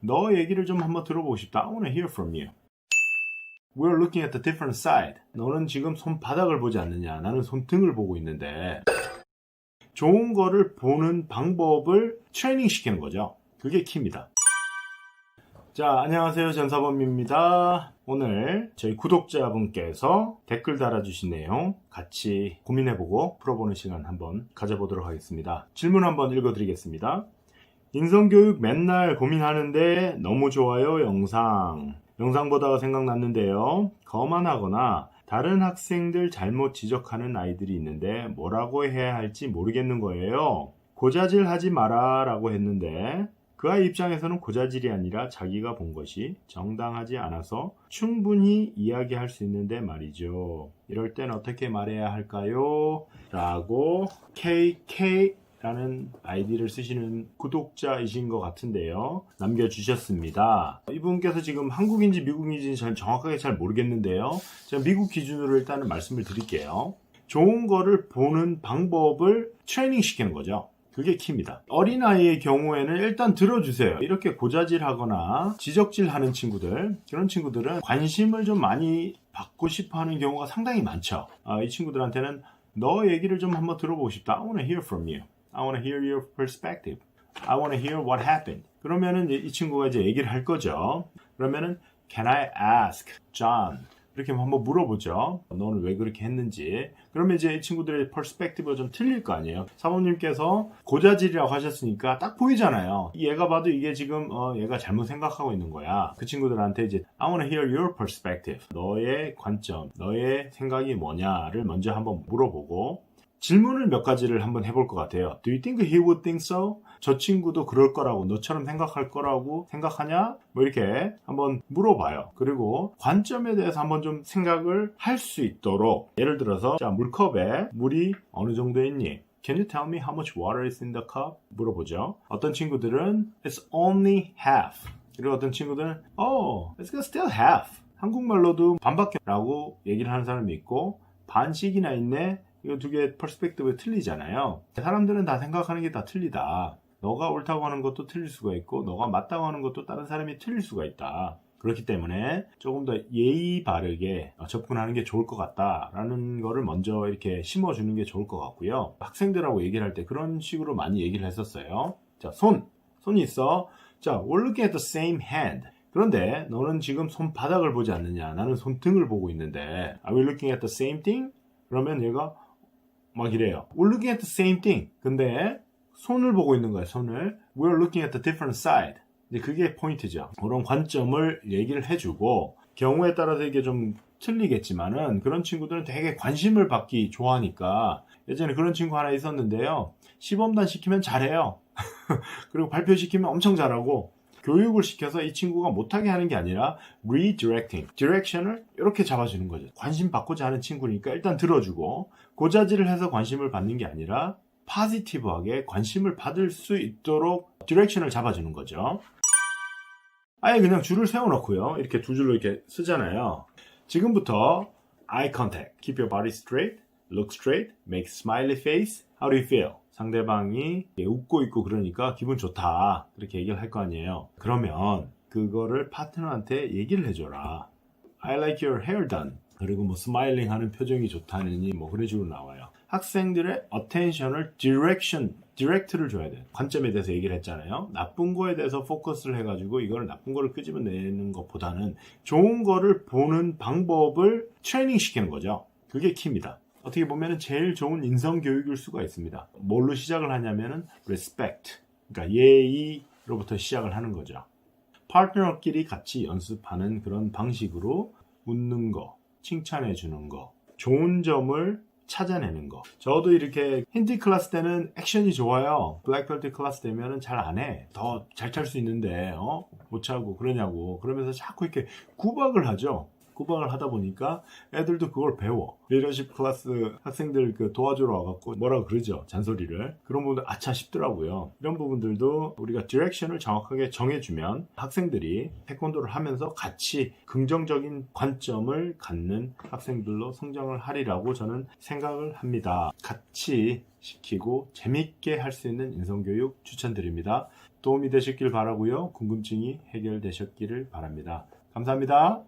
너 얘기를 좀 한번 들어보고 싶다. I want to hear from you. We're looking at the different side. 너는 지금 손바닥을 보지 않느냐. 나는 손등을 보고 있는데. 좋은 거를 보는 방법을 트레이닝 시키는 거죠. 그게 키입니다. 자, 안녕하세요. 전사범입니다. 오늘 저희 구독자분께서 댓글 달아주신 내용 같이 고민해보고 풀어보는 시간 한번 가져보도록 하겠습니다. 질문 한번 읽어드리겠습니다. 인성교육 맨날 고민하는데 너무 좋아요 영상. 영상 보다가 생각났는데요. 거만하거나 다른 학생들 잘못 지적하는 아이들이 있는데 뭐라고 해야 할지 모르겠는 거예요. 고자질 하지 마라 라고 했는데 그 아이 입장에서는 고자질이 아니라 자기가 본 것이 정당하지 않아서 충분히 이야기할 수 있는데 말이죠. 이럴 땐 어떻게 말해야 할까요? 라고 KK 라는 아이디를 쓰시는 구독자이신 것 같은데요. 남겨주셨습니다. 이분께서 지금 한국인지 미국인지 잘 정확하게 잘 모르겠는데요. 제가 미국 기준으로 일단은 말씀을 드릴게요. 좋은 거를 보는 방법을 트레이닝 시키는 거죠. 그게 키입니다. 어린아이의 경우에는 일단 들어주세요. 이렇게 고자질 하거나 지적질 하는 친구들, 그런 친구들은 관심을 좀 많이 받고 싶어 하는 경우가 상당히 많죠. 아, 이 친구들한테는 너 얘기를 좀 한번 들어보고 싶다. I want to hear from you. I want to hear your perspective. I want to hear what happened. 그러면은 이 친구가 이제 얘기를 할 거죠. 그러면은 Can I ask John? 이렇게 한번 물어보죠. 너는 왜 그렇게 했는지. 그러면 이제 이 친구들의 퍼스펙티브가 좀 틀릴 거 아니에요. 사모님께서 고자질이라고 하셨으니까 딱 보이잖아요. 얘가 봐도 이게 지금 어, 얘가 잘못 생각하고 있는 거야. 그 친구들한테 이제 I want to hear your perspective. 너의 관점, 너의 생각이 뭐냐를 먼저 한번 물어보고 질문을 몇 가지를 한번 해볼 것 같아요. Do you think he would think so? 저 친구도 그럴 거라고, 너처럼 생각할 거라고 생각하냐? 뭐 이렇게 한번 물어봐요. 그리고 관점에 대해서 한번 좀 생각을 할 수 있도록 예를 들어서 자 물컵에 물이 어느 정도 있니? Can you tell me how much water is in the cup? 물어보죠. 어떤 친구들은 It's only half. 그리고 어떤 친구들은 Oh, it's still half. 한국말로도 반밖에 라고 얘기를 하는 사람이 있고 반씩이나 있네. 이거 두개 퍼스펙티브 틀리잖아요. 사람들은 다 생각하는 게 다 틀리다. 너가 옳다고 하는 것도 틀릴 수가 있고, 너가 맞다고 하는 것도 다른 사람이 틀릴 수가 있다. 그렇기 때문에 조금 더 예의 바르게 접근하는 게 좋을 것 같다라는 거를 먼저 이렇게 심어주는 게 좋을 것 같고요. 학생들하고 얘기를 할 때 그런 식으로 많이 얘기를 했었어요. 자, 손. 손이 있어. 자, we're looking at the same hand. 그런데 너는 지금 손바닥을 보지 않느냐. 나는 손등을 보고 있는데 Are we looking at the same thing? 그러면 얘가 막 이래요. We're looking at the same thing. 근데 손을 보고 있는 거예요. 손을. We're looking at the different side. 이제 그게 포인트죠. 그런 관점을 얘기를 해주고 경우에 따라서 이게 좀 틀리겠지만은 그런 친구들은 되게 관심을 받기 좋아하니까 예전에 그런 친구 하나 있었는데요. 시범단 시키면 잘해요. 그리고 발표시키면 엄청 잘하고 교육을 시켜서 이 친구가 못하게 하는 게 아니라 redirecting, 디렉션을 이렇게 잡아주는 거죠. 관심 받고자 하는 친구니까 일단 들어주고 고자질을 해서 관심을 받는 게 아니라 파지티브하게 관심을 받을 수 있도록 디렉션을 잡아주는 거죠. 아예 그냥 줄을 세워놓고요. 이렇게 두 줄로 이렇게 쓰잖아요. 지금부터 eye contact, keep your body straight, look straight, make smiley face. How do you feel? 상대방이 웃고 있고 그러니까 기분 좋다. 그렇게 얘기를 할 거 아니에요. 그러면 그거를 파트너한테 얘기를 해줘라. I like your hair done. 그리고 뭐 스마일링 하는 표정이 좋다느니 뭐 그런 식으로 나와요. 학생들의 attention을 direction, direct를 줘야 돼요. 관점에 대해서 얘기를 했잖아요. 나쁜 거에 대해서 포커스를 해가지고 이걸 나쁜 거를 끄집어내는 것보다는 좋은 거를 보는 방법을 트레이닝 시키는 거죠. 그게 키입니다. 어떻게 보면 제일 좋은 인성 교육일 수가 있습니다. 뭘로 시작을 하냐면은 respect, 그러니까 예의로부터 시작을 하는 거죠. 파트너끼리 같이 연습하는 그런 방식으로 웃는 거, 칭찬해 주는 거, 좋은 점을 찾아내는 거. 저도 이렇게 힌트 클래스 때는 액션이 좋아요. 블랙벨트 클래스 되면은 잘 안 해. 더 잘 찰 수 있는데, 어? 못 차고 그러냐고. 그러면서 자꾸 이렇게 구박을 하죠. 구박을 하다 보니까 애들도 그걸 배워. 리더십 클래스 학생들 그 도와주러 와갖고 뭐라 그러죠. 잔소리를. 그런 부분들 아차 싶더라고요. 이런 부분들도 우리가 디렉션을 정확하게 정해주면 학생들이 태권도를 하면서 같이 긍정적인 관점을 갖는 학생들로 성장을 하리라고 저는 생각을 합니다. 같이 시키고 재밌게 할 수 있는 인성교육 추천드립니다. 도움이 되셨길 바라고요. 궁금증이 해결되셨기를 바랍니다. 감사합니다.